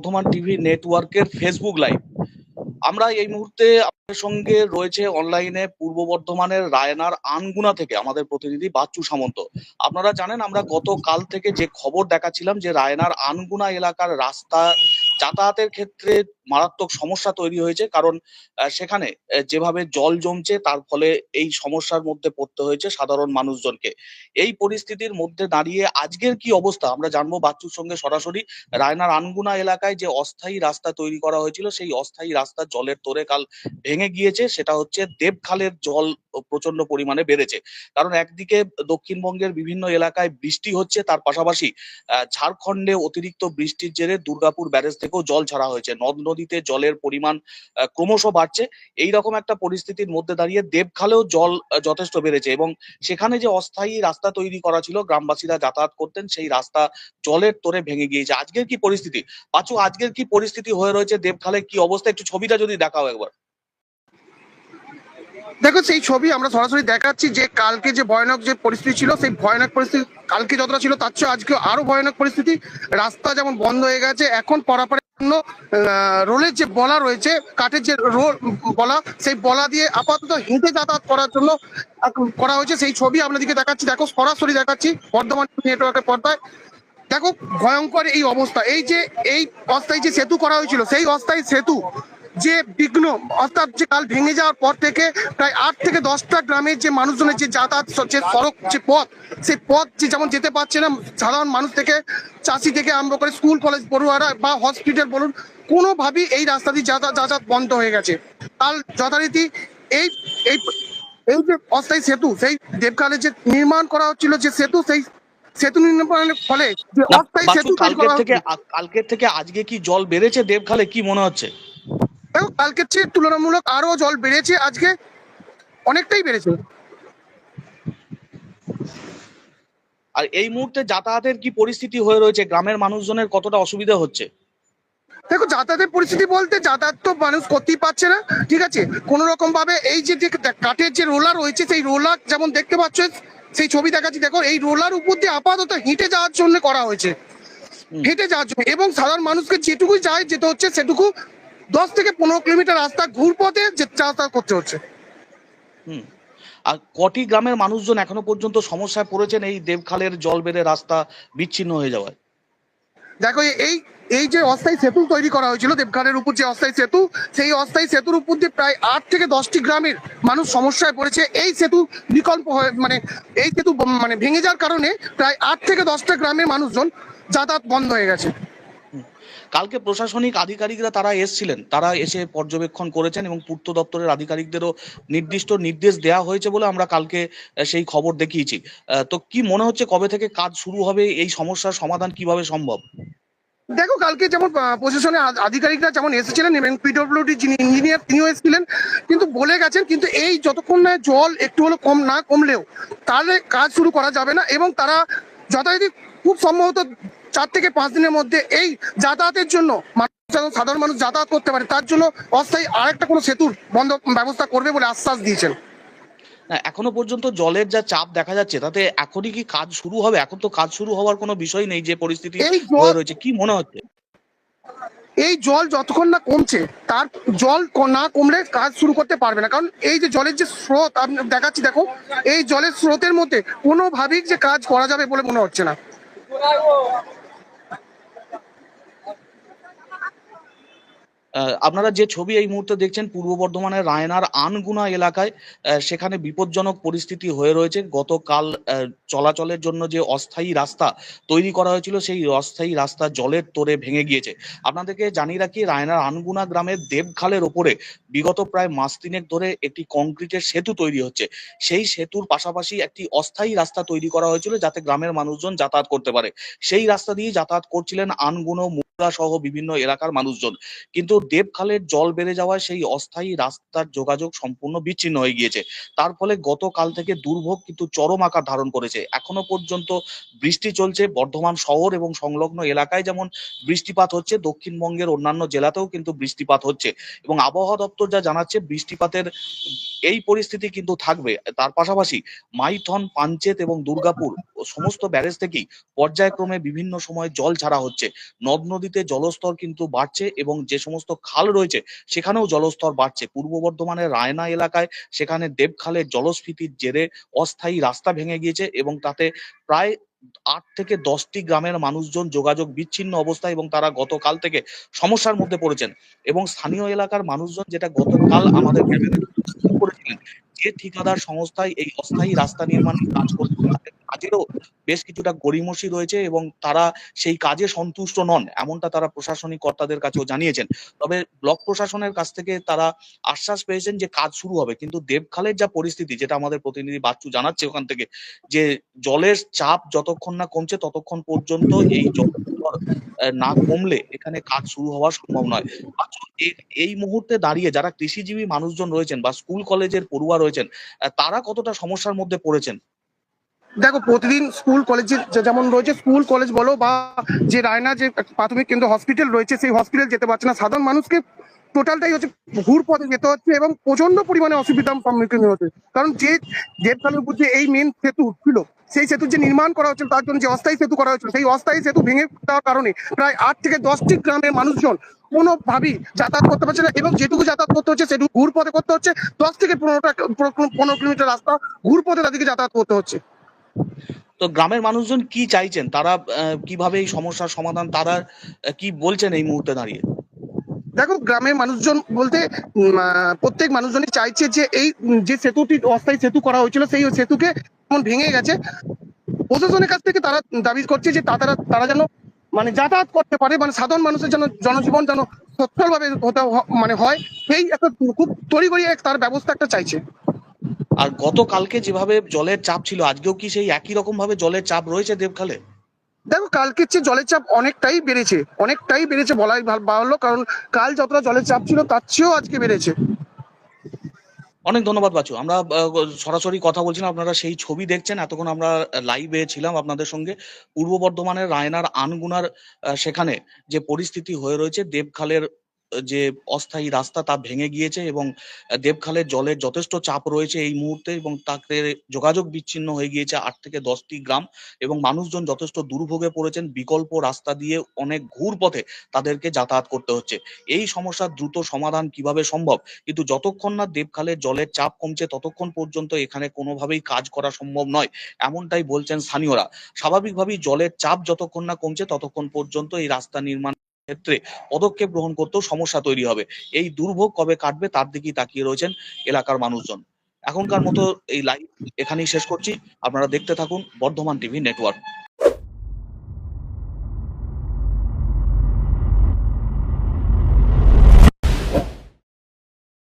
Bardhaman TV নেটওয়ার্কের Facebook live আমরা এই মুহূর্তে আপনার সঙ্গে রয়েছে অনলাইনে পূর্ব বর্ধমানের রায়নার আনগুনা থেকে আমাদের প্রতিনিধি বাচ্চু সামন্ত। আপনারা জানেন, আমরা গতকাল থেকে যে খবর দেখাচ্ছিলাম যে রায়নার আনগুনা এলাকার রাস্তা যাতায়াতের ক্ষেত্রে মারাত্মক সমস্যা তৈরি হয়েছে। কারণ সেখানে যেভাবে জল জমছে, তার ফলে এই সমস্যার মধ্যে পড়তে হয়েছে সাধারণ মানুষজনকে। এই পরিস্থিতির মধ্যে দাঁড়িয়ে আজকের কি অবস্থা? আমরা জানব বাচ্চুর সঙ্গে সরাসরি রায়নার আনগুনা এলাকায় যে অস্থায়ী রাস্তা তৈরি করা হয়েছিল, সেই অস্থায়ী রাস্তা জলের তোরে কাল ভেঙে গিয়েছে। সেটা হচ্ছে দেবখালের জল প্রচণ্ড পরিমাণে বেড়েছে। কারণ একদিকে দক্ষিণবঙ্গের বিভিন্ন এলাকায় বৃষ্টি হচ্ছে, তার পাশাপাশি ঝাড়খণ্ডে অতিরিক্ত বৃষ্টির জেরে দুর্গাপুর ব্যারেজ থেকেও জল ছাড়া হয়েছে। নদ নদীতে জলের পরিমাণ ক্রমশ বাড়ছে। এই রকম একটা পরিস্থিতির মধ্যে দাঁড়িয়ে দেবখালেও জল যথেষ্ট বেড়েছে এবং সেখানে যে অস্থায়ী রাস্তা তৈরি করা ছিল গ্রামবাসীরা যাতায়াত করতেন সেই রাস্তা জলের তোরে ভেঙে গিয়েছে। আজকের কি পরিস্থিতি? পাচু আজকের কি পরিস্থিতি হয়ে রয়েছে দেবখালে? কি অবস্থা? একটু ছবিটা যদি দেখাও একবার। দেখো সেই ছবি আমরা সরাসরি দেখাচ্ছি যে কালকে যে ভয়ানক যে পরিস্থিতি ছিল সেই ভয়ানক পরিস্থিতি কালকে যতটা ছিল তার চেয়ে আজকে আরও ভয়ানক পরিস্থিতি। রাস্তা যেমন বন্ধ হয়ে গেছে এখন আহ, রোলের যে বলা রয়েছে, কাঠের যে রোল বলা, সেই বলা দিয়ে আপাতত হেঁটে যাতায়াত করার জন্য করা হয়েছে। সেই ছবি আপনাদেরকে দেখাচ্ছি। দেখো, সরাসরি দেখাচ্ছি বর্ধমান নেটওয়ার্কের পর্দায়। দেখো, ভয়ঙ্কর এই অবস্থা। এই যে, এই অস্থায়ী যে সেতু করা হয়েছিল, সেই অস্থায়ী সেতু যে বিঘ্ন অর্থাৎ যে কাল ভেঙে যাওয়ার পর থেকে প্রায় আট থেকে দশটা গ্রামের যে মানুষজনের যে যাতায়াত যে সড়ক যে পথ সেই পথ যে যেমন যেতে পারছে না সাধারণ মানুষ থেকে চাষি থেকে আরম্ভ করে স্কুল কলেজ পড়ুয়ারা বা হসপিটাল বলুন কোনোভাবেই এই রাস্তা দিয়ে যাতায়াত যাতায়াত বন্ধ হয়ে গেছে। কাল যথারীতি এই এই এই যে অস্থায়ী সেতু সেই দেবকালে যে নির্মাণ করা হচ্ছিল যে সেতু সেই সেতু নির্মাণের ফলে যে অস্থায়ী সেতু কালকের থেকে আজকে কি জল বেড়েছে দেবখালে? কি মনে হচ্ছে? কালকের চেয়ে তুলনামূলক আরও জল বেড়েছে আজকে অনেকটাই বেড়েছে। আর এই মুহূর্তে যাতায়াতের কি পরিস্থিতি হয়ে রয়েছে? গ্রামের মানুষজনের কতটা অসুবিধা হচ্ছে? দেখো যাতায়াতের পরিস্থিতি বলতে যাতায়াত তো মানুষ করতেই পারছে না ঠিক আছে? কোন রকম ভাবে এই যে যে কাঠের যে রোলার রয়েছে সেই রোলার যেমন দেখতে পাচ্ছ সেই ছবি দেখাচ্ছি দেখো এই রোলার উপর দিয়ে আপাতত হেঁটে যাওয়ার জন্য করা হয়েছে। হেঁটে যাওয়ার জন্য এবং সাধারণ মানুষকে যেটুকু যায় যেতে হচ্ছে সেটুকু দশ থেকে পনেরো কিলোমিটার রাস্তা ঘুরপথে যে- যাতায়াত করতে হচ্ছে। হুম। আর কটি গ্রামের মানুষজন এখনও পর্যন্ত সমস্যায় পড়েছেন এই দেবখালের জল বেড়ে রাস্তা বিচ্ছিন্ন হয়ে যাওয়ায়? দেখো এই এই যে অস্থায়ী সেতু তৈরি করা হয়েছিল দেবখানের উপর যে অস্থায়ী সেতু সেই অস্থায়ী সেতুর উপর দিয়ে প্রায় আট থেকে দশটি গ্রামের মানুষ সমস্যায় পড়েছে। এই সেতু বিকল্প হয়ে মানে এই সেতু মানে ভেঙে যাওয়ার কারণে প্রায় আট থেকে দশটা গ্রামের মানুষজন যাতায়াত বন্ধ হয়ে গেছে। কালকে প্রশাসনিক আধিকারিকরা তারা এসেছিলেন। তারা এসে পর্যবেক্ষণ করেছেন এবং পূর্ত দপ্তরের আধিকারিকদেরও নির্দিষ্ট নির্দেশ দেওয়া হয়েছে বলে আমরা কালকে সেই খবর দেখিয়েছি। তো কি মনে হচ্ছে কবে থেকে কাজ শুরু হবে? এই সমস্যার সমাধান কীভাবে সম্ভব? দেখো, কালকে যেমন প্রশাসনের আধিকারিকরা যেমন এসেছিলেন এবং পিডব্লিউডি যিনি ইঞ্জিনিয়ার তিনিও এসেছিলেন। কিন্তু বলে গেছেন, কিন্তু এই যতক্ষণ না জল একটু হলো কম, না কমলেও তাহলে কাজ শুরু করা যাবে না এবং তারা যথারীতি খুব সম্ভবত চার থেকে পাঁচ দিনের মধ্যে এই যাতায়াতের জন্য সাধারণ মানুষ যাতায়াত করতে পারে তার জন্য অস্থায়ী আরেকটা কোনো সেতুর বন্ধ ব্যবস্থা করবে বলে আশ্বাস দিয়েছেন। এখনও পর্যন্ত জলের যা চাপ দেখা যাচ্ছে তাতে এখনই কি কাজ শুরু হবে? এখন তো কাজ শুরু হওয়ার কোনো বিষয় নেই যে পরিস্থিতি রয়েছে। কি মনে হচ্ছে? এই জল যতক্ষণ না কমছে তার জল না কমলে কাজ শুরু করতে পারবে না। কারণ এই যে জলের যে স্রোত আমি দেখাচ্ছি দেখো এই জলের স্রোতের মধ্যে কোনোভাবেই যে কাজ করা যাবে বলে মনে হচ্ছে না। আপনারা যে ছবি এই মুহূর্তে দেখছেন, পূর্ব বর্ধমানের রায়নার আনগুনা এলাকায় সেখানে বিপজ্জনক পরিস্থিতি হয়ে রয়েছে। গতকাল চলাচলের জন্য যে অস্থায়ী রাস্তা তৈরি করা হয়েছিল, সেই অস্থায়ী রাস্তা জলের তোরে ভেঙে গিয়েছে। আপনাদেরকে জানিয়ে রাখি, রায়নার আনগুনা গ্রামের দেবখালের ওপরে বিগত প্রায় মাস তিনেক ধরে একটি কংক্রিটের সেতু তৈরি হচ্ছে। সেই সেতুর পাশাপাশি একটি অস্থায়ী রাস্তা তৈরি করা হয়েছিল, যাতে গ্রামের মানুষজন যাতায়াত করতে পারে। সেই রাস্তা দিয়ে যাতায়াত করছিলেন আনগুনো সহ বিভিন্ন এলাকার মানুষজন। কিন্তু দেবখালের জল বেড়ে যাওয়ায় সেই অস্থায়ী রাস্তার যোগাযোগ সম্পূর্ণ বিচ্ছিন্ন হয়ে গিয়েছে। তার ফলে গতকাল থেকে দুর্ভোগ কিন্তু চরম আকার ধারণ করেছে। এখনও পর্যন্ত বৃষ্টি চলছে বর্ধমান শহর এবং সংলগ্ন এলাকায় যেমন বৃষ্টিপাত হচ্ছে, দক্ষিণবঙ্গের অন্যান্য জেলাতেও কিন্তু বৃষ্টিপাত হচ্ছে। এবং আবহাওয়া দপ্তর যা জানাচ্ছে, বৃষ্টিপাতের এই পরিস্থিতি কিন্তু থাকবে। তার পাশাপাশি মাইথন পাঞ্চেত এবং দুর্গাপুর সমস্ত ব্যারেজ থেকেই পর্যায়ক্রমে বিভিন্ন সময় জল ছাড়া হচ্ছে। নদ নদীতে জলস্তর কিন্তু বাড়ছে এবং যে সমস্ত খাল রয়েছে, সেখানেও জলস্তর বাড়ছে। পূর্ব বর্ধমানের রায়না এলাকায় সেখানে দেবখালের জলস্ফীতির জেরে অস্থায়ী রাস্তা ভেঙে গিয়েছে এবং তাতে প্রায় আট থেকে দশটি গ্রামের মানুষজন যোগাযোগ বিচ্ছিন্ন অবস্থায় এবং তারা গতকাল থেকে সমস্যার মধ্যে পড়েছেন এবং স্থানীয় এলাকার মানুষজন যেটা গতকাল আমাদের করেছিলেন, যে ঠিকাদার সংস্থায় এই অস্থায়ী রাস্তা নির্মাণের কাজ করতে কাজেরও বেশ কিছুটা গড়িমসি রয়েছে এবং তারা সেই কাজে সন্তুষ্ট নন, এমনটা তারা প্রশাসনিক কর্তাদের কাছেও জানিয়েছেন। তবে ব্লক প্রশাসনের কাছ থেকে তারা আশ্বাস পেয়েছেন যে কাজ শুরু হবে, কিন্তু দেবখালের যা পরিস্থিতি, যেটা আমাদের প্রতিনিধি বাচ্চু জানাচ্ছে ওখান থেকে, যে জলের চাপ যতক্ষণ না কমছে ততক্ষণ পর্যন্ত এই জল না কমলে এখানে কাজ শুরু হওয়া সম্ভব নয়। এই মুহূর্তে দাঁড়িয়ে যারা কৃষিজীবী মানুষজন রয়েছেন বা স্কুল কলেজের পড়ুয়া রয়েছেন তারা কতটা সমস্যার মধ্যে পড়েছেন? দেখো, প্রতিদিন স্কুল কলেজে যেমন রয়েছে, স্কুল কলেজ বলো বা যে রায়না যে প্রাথমিক কেন্দ্র হসপিটাল রয়েছে, সেই হসপিটাল যেতে পারছে না। সাধারণ মানুষকে টোটালটাই হচ্ছে ঘুর পথে যেতে হচ্ছে এবং প্রচণ্ড পরিমাণে অসুবিধার সম্মুখীন হচ্ছে। কারণ যে দেবখালের উপর যে এই মেন সেতু ছিল, সেই সেতু যে নির্মাণ করা হচ্ছিল, তার জন্য যে অস্থায়ী সেতু করা হয়েছিল, সেই অস্থায়ী সেতু ভেঙে দেওয়ার কারণে প্রায় আট থেকে দশটি গ্রামের মানুষজন কোনোভাবেই যাতায়াত করতে পারছে না এবং যেটুকু যাতায়াত করতে হচ্ছে, সেটুকু ঘুর পথে করতে হচ্ছে। দশ থেকে পনেরোটা, পনেরো কিলোমিটার রাস্তা ঘুর পথে তাদেরকে যাতায়াত করতে হচ্ছে। তো গ্রামের মানুষজন কি চাইছেন? তারা কীভাবে এই সমস্যার সমাধান, তারা কি বলছেন এই মুহূর্তে দাঁড়িয়ে? দেখো, গ্রামের মানুষজন বলতে প্রত্যেক মানুষজনই চাইছে যে এই যে সেতুটি, অস্থায়ী সেতু করা হয়েছিল, সেই সেতুকে ভেঙে গেছে, প্রশাসনের কাছ থেকে তারা দাবি করছে যে তারা তারা যেন মানে যাতায়াত করতে পারে মানে সাধারণ মানুষের যেন জনজীবন যেন সচ্ছলভাবে হতে মানে হয়, সেই একটা খুব তড়িঘড়ি তার ব্যবস্থা একটা চাইছে। আর গতকালকে যেভাবে জলের চাপ ছিল আজকেও কি সেই একই রকম ভাবে জলের চাপ রয়েছে দেবখালে? দেখো কালকের চেয়ে জলের চাপ অনেকটাই বেড়েছে অনেকটাই বেড়েছে বলাই ভাল- কারণ কাল যতটা জলের চাপ ছিল তার চেয়েও আজকে বেড়েছে। অনেক ধন্যবাদ বাচু আমরা সরাসরি কথা বলছিলাম আপনারা সেই ছবি দেখছেন এতক্ষণ আমরা লাইভে ছিলাম আপনাদের সঙ্গে। পূর্ব বর্ধমানের রায়নার আনগুনার সেখানে যে পরিস্থিতি হয়ে রয়েছে দেবখালের যে অস্থায়ী রাস্তা তা ভেঙে গিয়েছে এবং দেবখালের জলের যথেষ্ট চাপ রয়েছে এই মুহূর্তে এবং তাকে যোগাযোগ বিচ্ছিন্ন হয়ে গিয়েছে আট থেকে দশটি গ্রাম এবং মানুষজন যথেষ্ট দুর্ভোগে পড়েছেন। বিকল্প রাস্তা দিয়ে অনেক ঘুর পথে তাদেরকে যাতায়াত করতে হচ্ছে। এই সমস্যার দ্রুত সমাধান কীভাবে সম্ভব? কিন্তু যতক্ষণ না দেবখালের জলের চাপ কমছে, ততক্ষণ পর্যন্ত এখানে কোনোভাবেই কাজ করা সম্ভব নয়, এমনটাই বলছেন স্থানীয়রা। স্বাভাবিকভাবেই জলের চাপ যতক্ষণ না কমছে, ততক্ষণ পর্যন্ত এই রাস্তা নির্মাণ ক্ষেত্রে পদক্ষেপ গ্রহণ করতেও সমস্যা তৈরি হবে। এই দুর্ভোগ কবে কাটবে তার দিকেই তাকিয়ে রয়েছেন এলাকার মানুষজন। এখনকার মতো এই লাইভ এখানেই শেষ করছি। আপনারা দেখতে থাকুন বর্ধমান টিভি নেটওয়ার্ক